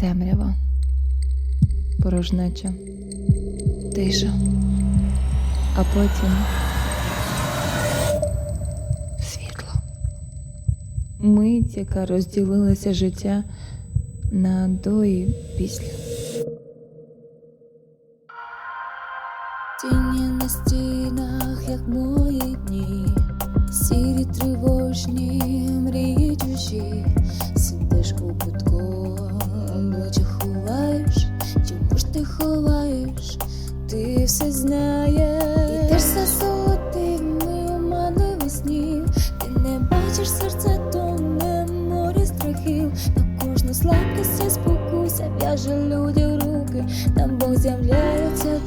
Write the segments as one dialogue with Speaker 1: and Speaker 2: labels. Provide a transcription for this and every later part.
Speaker 1: Темрява, порожнеча, тиша, а потім світло. Мить, яка розділилася життя на до і після.
Speaker 2: Тіні на стінах, як мої дні, сірі тривожні, ховаєш, ти все знаєш, Ідеш за ми оманливі весні, ти не бачиш серце тоне море страхів, на кожну слабкість я спокуся, в'яже люди руки, там Бог з'являється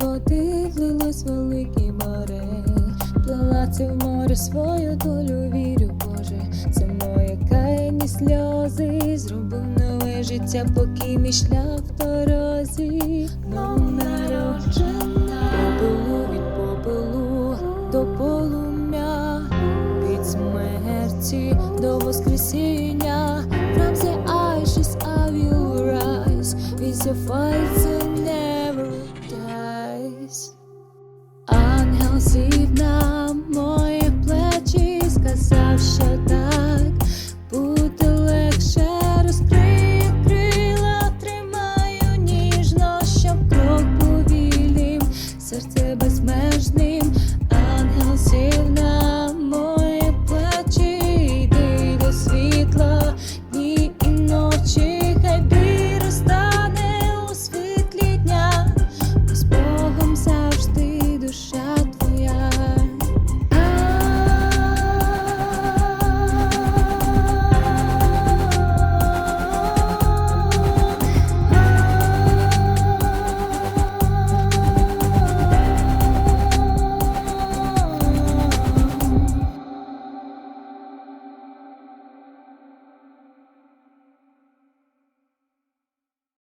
Speaker 2: води влилось велике море, плила це в море свою долю, вірю, Боже, це моє кайні сльози, зробив нове життя, поки мій шлях в дорозі, Знов народжена, попелу від попелу до полум'я, від смерті до воскресіння. From the ashes I will rise, see